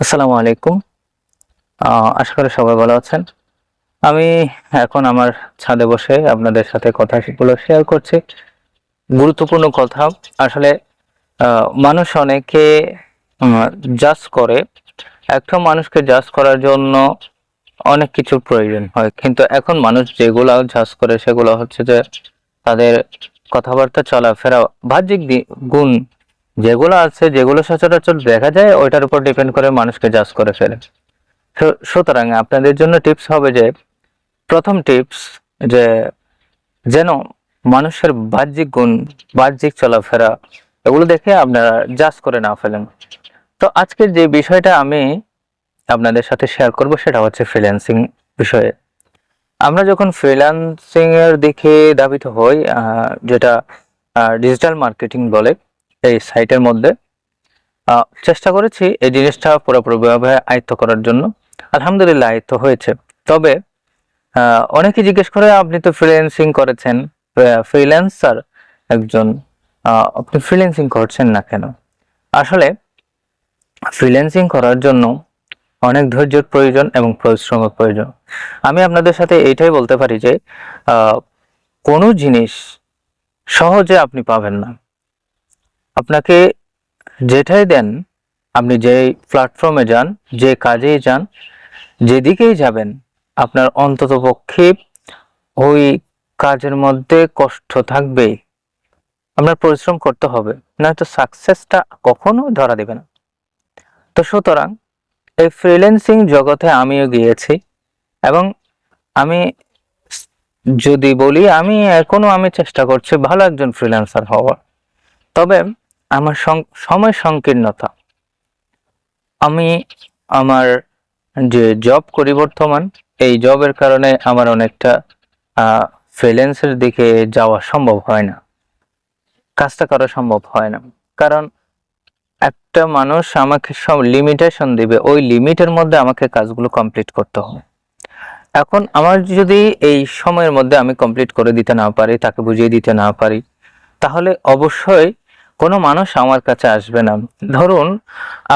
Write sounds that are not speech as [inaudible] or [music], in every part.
আসসালামু আলাইকুম। আশা করি সবাই ভালো আছেন। আমি এখন আমার ছাদে বসে আপনাদের সাথে কথাগুলো শেয়ার করছি। গুরুত্বপূর্ণ কথা, আসলে মানুষ অনেকে জাজ করে। একটা মানুষকে জাজ করার জন্য অনেক কিছু প্রয়োজন হয়। কিন্তু এখন মানুষ যেগুলো জাজ করে, সেগুলো হচ্ছে যে তাদের কথাবার্তা চলাফেরা বাহ্যিক গুণ যেগুলো আছে, যেগুলো সচরাচর দেখা যায়, ওইটার উপর ডিপেন্ড করে মানুষকে জাজ করে ফেলে। সুতরাং আপনাদের জন্য টিপস হবে যে, প্রথম টিপস যে, যেন মানুষের বাহ্যিক গুণ, বাহ্যিক চলাফেরা, এগুলো দেখে আপনারা জাজ করে না ফেলেন। তো আজকের যে বিষয়টা আমি আপনাদের সাথে শেয়ার করব, সেটা হচ্ছে ফ্রিল্যান্সিং বিষয়ে। আমরা যখন ফ্রিল্যান্সিং এর দিকে ধাবিত হই যেটা ডিজিটাল মার্কেটিং বলে এই সাইটের মধ্যে। চেষ্টা করেছি এই জিনিসটা পুরোপুরিভাবে আয়ত্ত করার জন্য। আলহামদুলিল্লাহ আয়ত্ত হয়েছে। তবে অনেকে জিজ্ঞেস করে, আপনি তো ফ্রিল্যান্সিং করেছেন। ফ্রিল্যান্সার একজন আপনি ফ্রিল্যান্সিং করছেন না কেন? আসলে ফ্রিল্যান্সিং করার জন্য অনেক ধৈর্যের প্রয়োজন এবং পরিশ্রমের প্রয়োজন। আমি আপনাদের সাথে এইটাই বলতে পারি যে কোনো জিনিস সহজে আপনি পাবেন না। আপনাকে যেটাই দেন, আপনি যেই প্ল্যাটফর্মে যান, যে কাজেই যান, যেদিকেই যাবেন, আপনার অন্তত পক্ষে ওই কাজের মধ্যে কষ্ট থাকবেই। আপনার পরিশ্রম করতে হবে, নয়তো সাকসেসটা কখনো ধরা দেবে না। তো সুতরাং, এই ফ্রিল্যান্সিং জগতে আমিও গিয়েছি এবং আমি যদি বলি আমি, এখনও আমি চেষ্টা করছি ভালো একজন ফ্রিল্যান্সার হওয়ার। তবে আমার সময় সংকীর্ণতা। আমি আমার যে জব করি বর্তমান, এই জবের কারণে আমার অনেকটা ফ্রিল্যান্সের দিকে যাওয়া সম্ভব হয় না। কাজটা করা সম্ভব হয় না। কারণ একটা মানুষ আমাকে সব লিমিটেশন দিবে, ওই লিমিটের মধ্যে আমাকে কাজগুলো কমপ্লিট করতে হবে। এখন আমার যদি এই সময়ের মধ্যে আমি কমপ্লিট করে দিতে না পারি, তাকে বুঝিয়ে দিতে না পারি, তাহলে অবশ্যই কোনো মানুষ আমার কাছে আসবে না। ধরুন,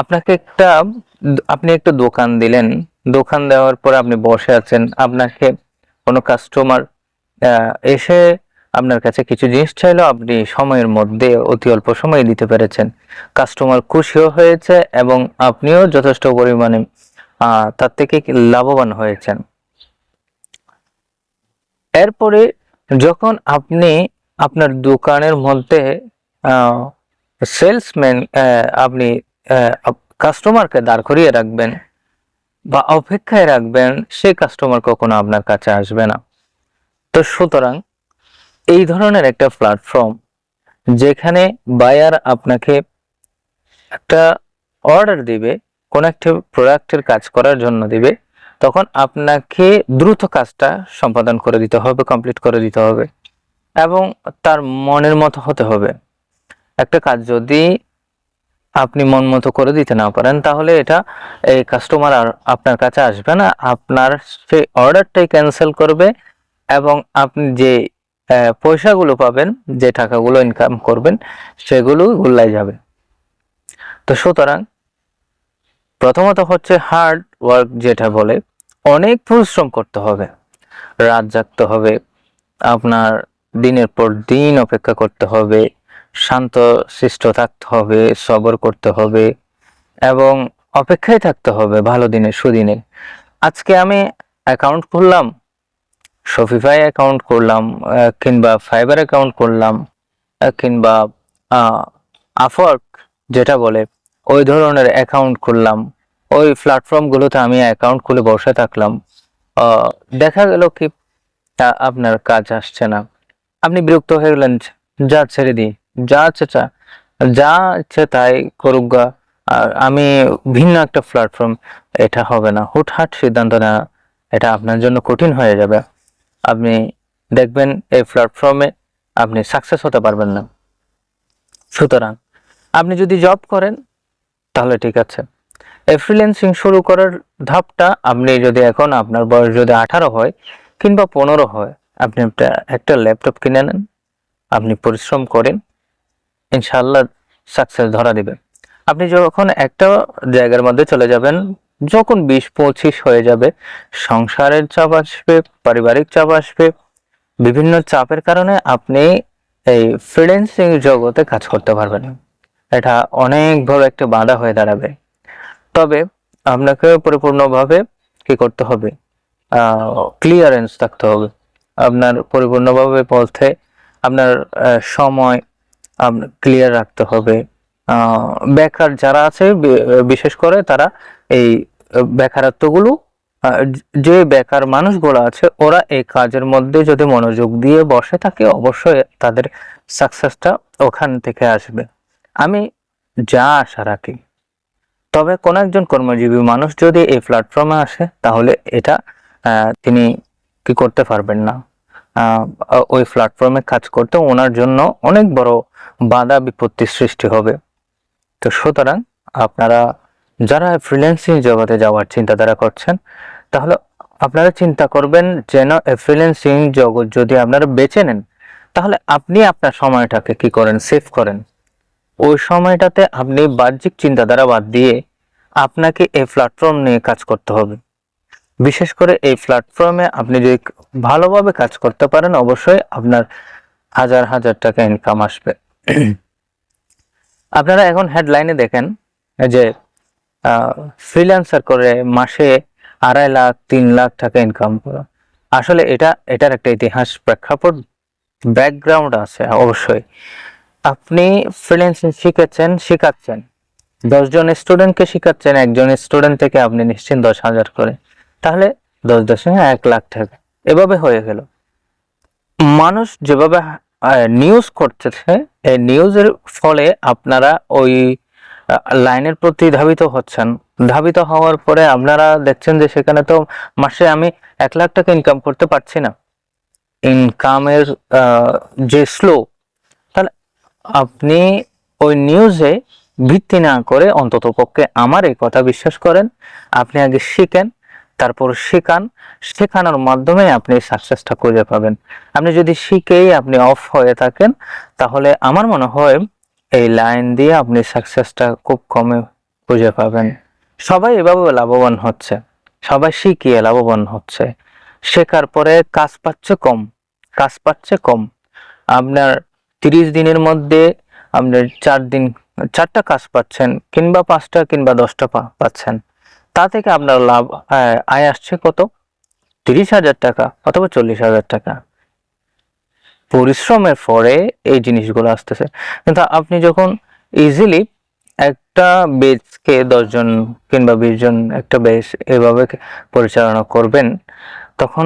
আপনাকে একটা, আপনি একটা দোকান দিলেন। দোকান দেওয়ার পর আপনি বসে আছেন। আপনাকে কোনো কাস্টমার এসে আপনার কাছে কিছু জিনিস চাইলো, আপনি সময়ের মধ্যে অতি অল্প সময় দিতে পেরেছেন। কাস্টমার খুশিও হয়েছে এবং আপনিও যথেষ্ট পরিমাণে তার থেকে লাভবান হয়েছেন। এরপরে যখন আপনি আপনার দোকানের মধ্যে সেলসম্যান আপনি কাস্টমারকে দাঁড় করিয়ে রাখবেন বা অপেক্ষায় রাখবেন সেই কাস্টমার কখনো আপনার কাছে আসবে না। তো সুতরাং এই ধরনের একটা প্ল্যাটফর্ম যেখানে বায়ার আপনাকে একটা অর্ডার দিবে, কোন একটা প্রোডাক্টের কাজ করার জন্য দিবে, তখন আপনাকে দ্রুত কাজটা সম্পাদন করে দিতে হবে কমপ্লিট করে দিতে হবে এবং তার মনের মতো হতে হবে। একটা কাজ যদি আপনি মন মতো করে দিতে না পারেন, তাহলে এটা এই কাস্টমার আর আপনার কাছে আসবে না। আপনার সেই অর্ডারটাই ক্যান্সেল করবে এবং আপনি যে পয়সাগুলো পাবেন, যে টাকাগুলো ইনকাম করবেন, সেগুলো গুল্লাই যাবে। তো সুতরাং প্রথমত হচ্ছে হার্ড ওয়ার্ক যেটা বলে, অনেক পরিশ্রম করতে হবে। রাত জাগতে হবে, আপনার দিনের পর দিন অপেক্ষা করতে হবে শান্ত, শিষ্ট থাকতে হবে, সবর করতে হবে এবং অপেক্ষায় থাকতে হবে ভালো দিনে, সুদিনে। আজকে আমি অ্যাকাউন্ট খুললাম শপিফাই অ্যাকাউন্ট করলাম কিংবা ফাইবার অ্যাকাউন্ট করলাম কিংবা আফওয়ার্ক যেটা বলে, ওই ধরনের অ্যাকাউন্ট খুললাম। ওই প্ল্যাটফর্মগুলোতে আমি অ্যাকাউন্ট খুলে বসে থাকলাম। দেখা গেল কি আপনার কাজ আসছে না। আপনি বিরক্ত হয়ে গেলেন, যা ছেড়ে দিই যা চেঁচা যা ইচ্ছে তাই করুক গা। আর আমি ভিন্ন একটা প্ল্যাটফর্ম এটা হবে না। হুটহাট সিদ্ধান্ত নেওয়া, এটা আপনার জন্য কঠিন হয়ে যাবে। আপনি দেখবেন এই প্ল্যাটফর্মে আপনি সাকসেস হতে পারবেন না। সুতরাং, আপনি যদি জব করেন, তাহলে ঠিক আছে। ফ্রিল্যান্সিং শুরু করার ধাপটা, আপনি যদি এখন আপনার বয়স যদি আঠারো হয়, কিংবা পনেরো হয়, আপনি একটা ল্যাপটপ কিনে নেন। আপনি পরিশ্রম করেন। ইনশাল্লাহ সাকসেস ধরা দিবে। আপনি যখন একটা জায়গার মধ্যে চলে যাবেন, যখন বিশ, পঁচিশ হয়ে যাবে, সংসারের চাপ আসবে, পারিবারিক চাপ আসবে, বিভিন্ন চাপের কারণে আপনি এই ফ্রিল্যান্সিং জগতে কাজ করতে পারবেন। এটা অনেক বড় একটা বাধা হয়ে দাঁড়াবে। তবে আপনাকে পরিপূর্ণভাবে কি করতে হবে? ক্লিয়ারেন্স থাকতে হবে। আপনার পরিপূর্ণভাবে বলতে আপনার সময় ক্লিয়ার রাখতে হবে। বেকার যারা আছে বিশেষ করে তারা এই বেকারত্বগুলো যে বেকার মানুষগুলো আছে, ওরা এই কাজের মধ্যে যদি মনোযোগ দিয়ে বসে থাকে, অবশ্যই তাদের সাকসেসটা ওখান থেকে আসবে। আমি যা আশা রাখি, তবে কোন একজন কর্মজীবী মানুষ যদি এই প্ল্যাটফর্মে আসে, তাহলে এটা তিনি কি করতে পারবেন না। ওই প্ল্যাটফর্মে কাজ করতে ওনার জন্য অনেক বড় বাধা বিপত্তির সৃষ্টি হবে। তো সুতরাং আপনারা যারা ফ্রিল্যান্সিং জগতে যাওয়ার চিন্তাধারা করছেন, তাহলে আপনারা চিন্তা করবেন যেন ফ্রিল্যান্সিং জগৎ যদি আপনারা বেছে নেন, তাহলে আপনি আপনার সময়টাকে কি করেন সেভ করেন। ওই সময়টাতে আপনি বাহ্যিক চিন্তাধারা বাদ দিয়ে আপনাকে এই প্ল্যাটফর্ম নিয়ে কাজ করতে হবে। বিশেষ করে এই প্ল্যাটফর্মে আপনি যদি ভালোভাবে কাজ করতে পারেন, অবশ্যই আপনার হাজার হাজার টাকা ইনকাম আসবে। [clears throat] আপনারা এখন হেডলাইনে দেখেন যে ফ্রিল্যান্সার করে মাসে আড়াই লাখ, তিন লাখ টাকা ইনকাম করা। আসলে এটা, এটার একটা ইতিহাস প্রেক্ষাপট ব্যাকগ্রাউন্ড আছে অবশ্যই। আপনি ফ্রিল্যান্সিং শিখেছেন, শেখাচ্ছেন। দশজন স্টুডেন্টকে শেখাচ্ছেন, একজন স্টুডেন্ট থেকে আপনি নিশ্চিন্ত দশ হাজার করে। তাহলে দশ দশমিক এক লাখ টাকা। এভাবে হয়ে গেল। মানুষ যেভাবে নিউজ করতেছে, এই নিউজের ফলে আপনারা ওই লাইনের প্রতি ধাবিত হচ্ছেন। ধাবিত হওয়ার পরে আপনারা দেখছেন যে সেখানে তো মাসে আমি এক লাখ টাকা ইনকাম করতে পারছি না। ইনকামের যে স্লো তাহলে আপনি ওই নিউজে ভিত্তি না করে অন্তত পক্ষে আমার এই কথা বিশ্বাস করেন। আপনি আগে শিখেন তারপর শেখান। শেখানোর মাধ্যমে আপনি সাকসেসটা খুঁজে পাবেন। আপনি যদি শিখেই আপনি অফ হয়ে থাকেন, তাহলে আমার মনে হয় এই লাইন দিয়ে আপনি সাকসেসটা খুব কমে খুঁজে পাবেন। সবাই এভাবে লাভবান হচ্ছে। সবাই শিখিয়ে লাভবান হচ্ছে। শেখার পরে কাজ পাচ্ছে কম। কাজ পাচ্ছে কম। আপনার তিরিশ দিনের মধ্যে আপনার চার দিন, চারটা কাজ পাচ্ছেন কিংবা পাঁচটা কিংবা দশটা পাচ্ছেন। তা থেকে আপনার লাভ আহ, আয় আসছে কত? তিরিশ হাজার টাকা অথবা চল্লিশ হাজার টাকা। পরিশ্রমের পরে এই জিনিসগুলো আসতেছে। কিন্তু আপনি যখন ইজিলি একটা বেচকে দশজন কিংবা বিশ জন একটা বেচ এভাবে পরিচালনা করবেন তখন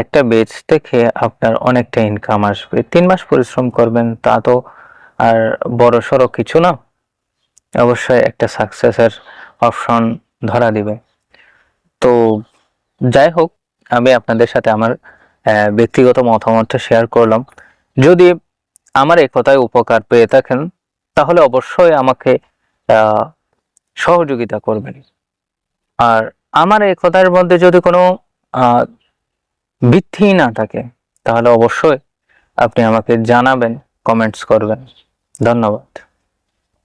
একটা বেচ থেকে আপনার অনেকটা ইনকাম আসবে। তিন মাস পরিশ্রম করবেন তা তো আর বড় সড়ো কিছু না। অবশ্যই একটা সাকসেসের অপশন ধরা দিবে। তো যাই হোক, আমি আপনাদের সাথে আমার ব্যক্তিগত মতামতটা শেয়ার করলাম। যদি আমার এই কথায় উপকার পেয়ে থাকেন, তাহলে অবশ্যই আমাকে সহযোগিতা করবেন। আর আমার এই কথার মধ্যে যদি কোনো ভিত্তি না থাকে, তাহলে অবশ্যই আপনি আমাকে জানাবেন কমেন্টস করবেন। ধন্যবাদ।